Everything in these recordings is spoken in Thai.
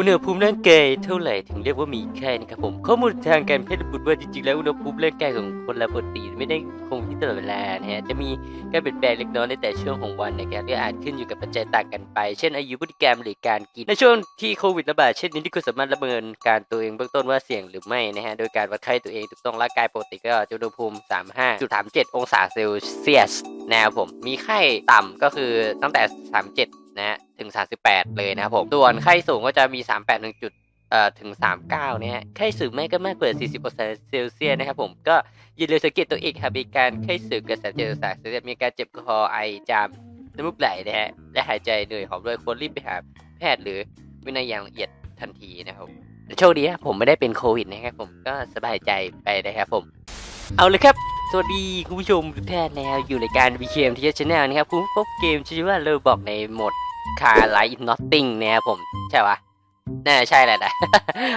อุณหภูมิร่างกายเท่าไหร่ถึงเรียกว่ามีไข้นะครับผมข้อมูลทางการแพทย์ระบุว่าจริงๆแล้วอุณหภูมิร่างกายของคนเราปกติไม่ได้คงที่ตลอดเวลานะฮะจะมีการเปลี่ยนแปลงเล็กน้อยในแต่ช่วงของวันนะครับที่อาจขึ้นอยู่กับปัจจัยต่างกันไป เช่นอายุพฤติกรรมหรือการกินในช่วงที่โควิดระบาดเช่นนี้ที่คุณสามารถประเมินการตัวเองเบื้องต้นว่าเสี่ยงหรือไม่นะฮะโดยการวัดไข้ตัวเองถูกต้องร่างกายปกติก็จะอุณหภูมิ 35.37 องศาเซลเซียสนะครับผมมีไข้ต่ำก็คือตั้งแต่ 37 นะฮะถึง 38 เลยนะครับผมส่วนไข้สูงก็จะมี 38ถึงจุดเอ่อถึง 39เนี่ยฮะไข้สูงไม่ก็มากกว่า 40องศาเซลเซียสนะครับผมก็อย่าลืมสังเกตตัวเองครับมีการไข้สูงเกิน37องศาเซลเซียสมีการเจ็บคอไอจามน้ำมูกไหลนะฮะและหายใจเหนื่อยหอบด้วยควรรีบไปหาแพทย์หรือวินัยอย่างละเอียดทันทีนะครับผมแต่โชคดีครับผมไม่ได้เป็นโควิดนะครับผมก็สบายใจไปนะครับผม เอาเลยครับ สวัสดีคุณผู้ชมทุกท่านนะครับอยู่ในการ BKM ที่ช anel นะครับคุณพบเกมชื่อว่าเลบอกในโหมด Car Light Nothing นะครับผมใช่ปะน่าใช่แหละนะ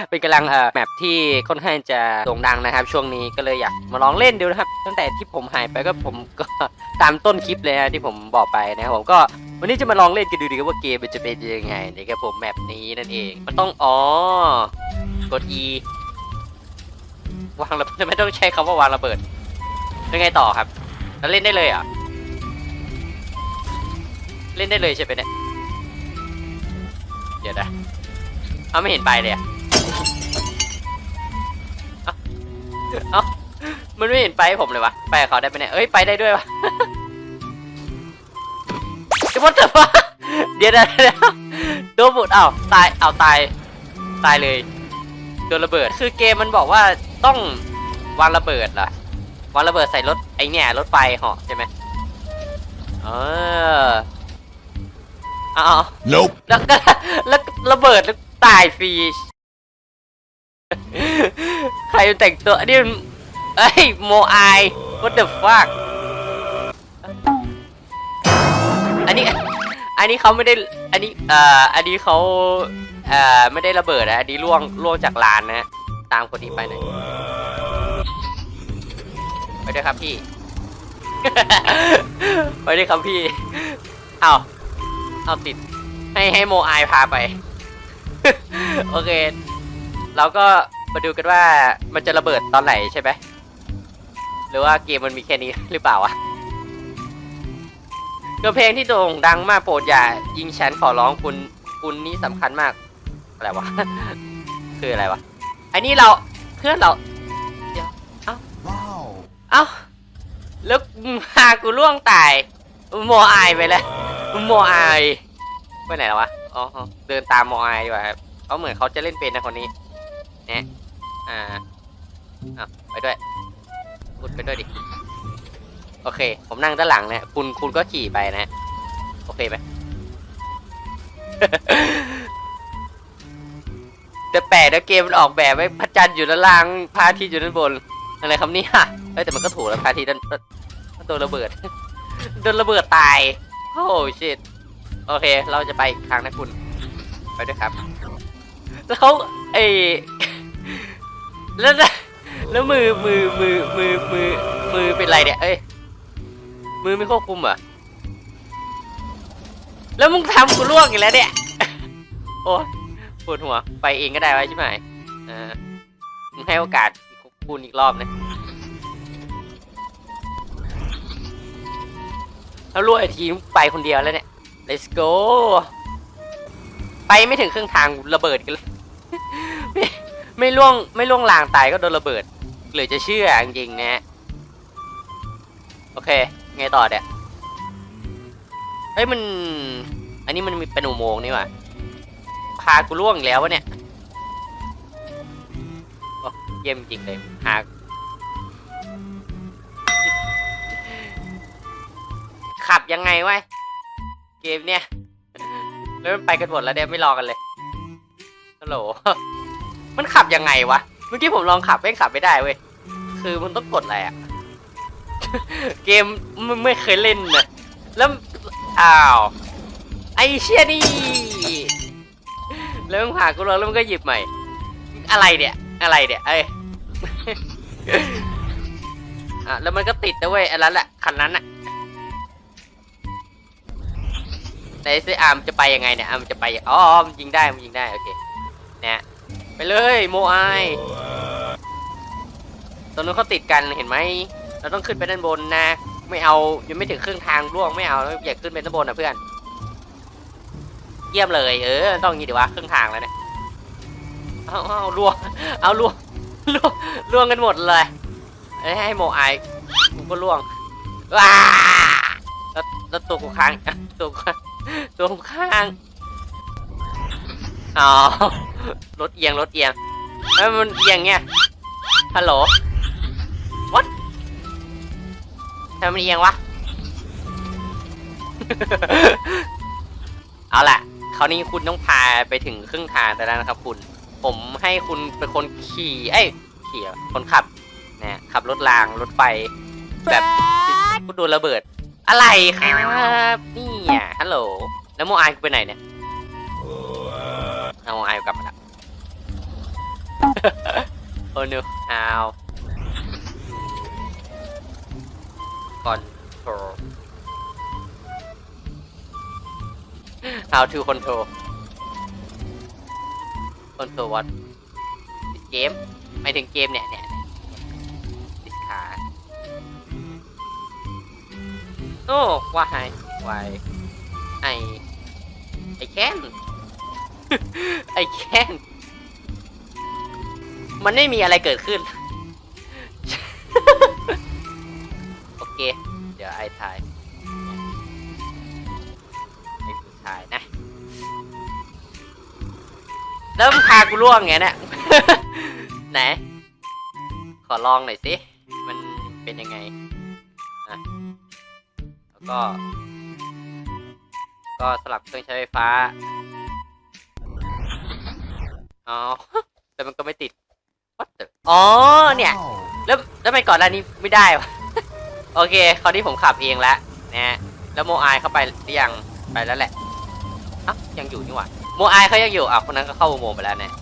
เป็นกำลังเอ่อแมปที่ค่อนข้างจะโด่งดังนะครับ ช่วงนี้ก็เลยอยากมาลองเล่นดูนะครับ ตั้งแต่ที่ผมหายไปก็ผมก็ตามต้นคลิปเลยนะที่ผมบอกไปนะครับผมก็วันนี้จะมาลองเล่นกันดูดีครับว่าเกมมันจะเป็นยังไงนะครับผมแมปนี้นั่นเอง มันต้องอ๋อกด E วางระเบิดไม่ต้องใช้คำว่าวางระเบิดเป็นไงต่อครับแล้วเล่นได้เลยอะเล่นได้เลยใช่ไหมเนี่ย เดี๋ยวนะเอาไม่เห็นไปเลยอะเอ้าเอ้ามันไม่เห็นไปให้ผมเลยวะ ไปกับเขาได้ไหมเนี่ย เอ้ยไปได้ด้วยวะจะว่าแต่ว่าเดี๋ยวนะเดี๋ยวนะโดนบุดอ้าตาย เอาตาย ตายเลย โดนระเบิด คือเกมมันบอกว่าต้องวางระเบิดเหรอ วางระเบิดใส่รถไอเนี่ยรถไฟเหาะใช่ไหมเออ เอา Nope. แล้วก็แล้วระเบิดแล้วตายฟรี ใครมันแต่งตัวอันนี้มันเอ้ยโมไอ what the fuck อันนี้ อันนี้เขาไม่ได้ อันนี้ เอ่อ อันนี้เขาเอ่อ ไม่ได้ระเบิดนะ อันนี้ล่วงล่วงจากลานนะตามคนนี้ไปหน่อยไปด้วยครับพี่ ไปด้วยครับพี่ เอา เอาติด ให้ให้โมไอพาไป โอเค เราก็มาดูกันว่ามันจะระเบิดตอนไหนใช่ไหมหรือว่าเกมมันมีแค่นี้หรือเปล่าวะก็เพลงที่โด่งดังมากโปรดอย่ายิงฉันขอร้องคุณคุณนี่สำคัญมาก อะไรวะ คืออะไรวะอันนี้เราเพื่อนเรา Wow. เอ้าแล้วพากูล่วงตายโมอายไปแล้ว โมอายไปไหนแล้ววะ อ๋อ เดินตามโมอายดีกว่าครับเขาเหมือนเขาจะเล่นเป็นนะคนนี้เนี่ยอ่าอะไปด้วยพูดไปด้วยดิ โอเค ผมนั่งด้านหลังเนี่ยคุณคุณก็ขี่ไปนะโอเคไหมแต่แปลกนะเกมมันออกแบบไว้พระจันทร์อยู่ด้านล่างพระอาทิตย์อยู่ด้านบน อะไรครับเนี่ยเอ้ยแต่มันก็ถูกแล้วพระอาทิตย์นั่นโดนระเบิดโดนระเบิดตาย โอ้ชิตโอเค เราจะไปอีกครั้งนะคุณ ไปด้วยครับ แล้วเขาไอแล้วแล้วมือมือมือมือมือมือเป็นไรเนี่ย เอ้ย มือไม่ควบคุมเหรอ แล้วมึงทำกูล่วงอีกแล้วเนี่ย โอ้ปวดหัว ไปเองก็ได้ไว้ใช่ไหมอ่ามึงให้โอกาสคุณอีกรอบนะ แล้วล่วไอทีไปคนเดียวแล้วเนี่ย let's go ไปไม่ถึงครึ่งทางระเบิดกันเลยไม่ไม่ล่วงไม่ล่วงลางตายก็โดนระเบิดเหลือจะเชื่อจริงๆนะฮะโอเค ไงต่อเนี่ยเฮ้ยมัน อันนี้มันมีเป็นอุโมงค์นี่ว่าพากูล่วงอีกแล้ววะเนี่ยเยี่ยมจริงเลยพา ขับยังไงวะเกมเนี่ยแล้วมันไปกันหมดแล้วเนี่ยไม่รอกันเลยฮัลโหลมันขับยังไงวะเมื่อกี้ผมลองขับไม่งขับไม่ได้เว้ยคือมันต้องกดอะไรอะเกมไม่ไม่เคยเล่นนะแล้วอ้าวไอเชี่ยนี่แล้วมันผ่ากูแล้วแล้วมันก็หยิบใหม่ อะไรเนี่ยอะไรเนี่ยเอ้ยอะแล้วมันก็ติดนะเว้ยอันนั้นแหละคันนั้นอะ ไอ้เซอาร์มจะไปยังไงเนี่ยอาร์มจะไปอ๋อมันยิงได้มันยิงได้โอเคเนี่ยไปเลยโมไอตรงนู้นเขาติดกันเห็นไหมเราต้องขึ้นไปด้านบนนะ ไม่เอายังไม่ถึงครึ่งทางร่วงไม่เอาอยากขึ้นไปด้านบนนะเพื่อน เยี่ยมเลย เออ ต้องอย่างนี้ดีวะครึ่งทางแล้วเนี่ยเอาเอาล่วงเอาล่วงล่วงล่วงกันหมดเลยเให้โมไอกูก็ล่วงว้าแล้วแล้วตัวกูค้างตัวกู ตัวกูค้าง อ๋อ รถเอียงรถเอียงแล้วมันเอียงเงี้ยฮัลโหล what ทำไมมันเอียงวะ เอาล่ะคราวนี้คุณต้องพาไปถึงครึ่งทางแต่แล้วนะครับ คุณ ผมให้คุณเป็นคนขี่เอ้ยขี่อะคนขับเนี่ยขับรถรางรถไฟแบบกูโดนระเบิด อะไรครับนี่อะฮัลโหล แล้วโมอายกูไปไหนเนี่ยเอาโมอายกูกลับมาแล้วโอ้ no how control how to control control what เกมหมายถึงเกมเนี่ยเนี่ย โอ้ว่าไงวายไอไอแคนไอแคนมันไม่มีอะไรเกิดขึ้น โอเค เดี๋ยวไอถ่ายไอกูถ่ายนะ แล้วมึงพากูล่วงไงเนี่ยไหน ขอลองหน่อยสิ มันเป็นยังไงอะแล้ว ก็ ก็สลับเครื่องใช้ไฟฟ้าอ๋อแต่มันก็ไม่ติด What the อ๋อเนี่ย แล้วแล้วไมก่อนหน้านี้ไม่ได้วะโอเคคราวนี้ผมขับเองแล้วนะแล้วโมอายเข้าไปหรือยังไปแล้วแหละอะยังอยู่นี่หว่าโมอายเขายังอยู่อะคนนั้นก็เข้าอุโมงค์ไปแล้วเนี่ย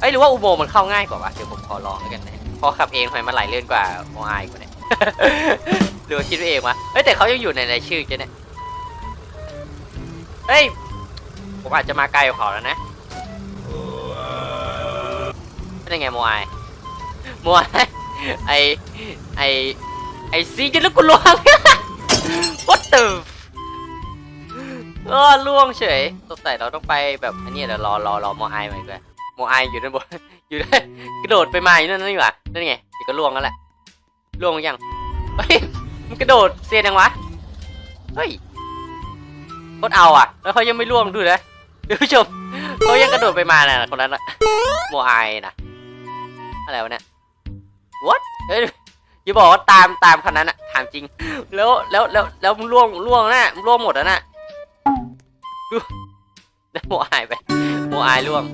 เอ้ยหรือว่าอุโมงค์มันเข้าง่ายกว่าวะเดี๋ยวผมขอลองแล้วกันนะพอขับเองทำไมมันไหลเลื่อนกว่าโมอายกว่าเนี่ย หรือว่าคิดไปเองวะเฮ้ยแต่เขายังอยู่ในรายชื่อจะเนี่ยเฮ้ยผมอาจจะมาไกลกว่าเขาแล้วนะเป็นไงโมอายโมอายไอไอไอซีจะนึกกูล่วง what the เออล่วงเฉยสงสัยเราต้องไปแบบอันนี้เดี๋ยวรอรอรอโมอายมาอีกเลยโมอายอยู่ด้านบนอยู่ด้านกระโดดไปมาอยู่นั่นนี่หว่านั่นไงเดี๋ยวก็ล่วงแล้วแหละล่วงยังเฮ้ย มันกระโดดเซียนยังวะ เฮ้ยโคตรเอาอะ แล้วเขายังไม่ล่วงดูนะคุณผู้ชมเขายังกระโดดไปมาน่ะคนนั้นอะโมอายนะอะไรวะเนี่ย what เฮ้ยอย่าบอกว่าตามตามคนนั้นอะถามจริง แล้วแล้วแล้วแล้วมึงล่วงล่วงนะมึงล่วงหมดแล้วนะดูแล้วโมอายไปโมอายล่วง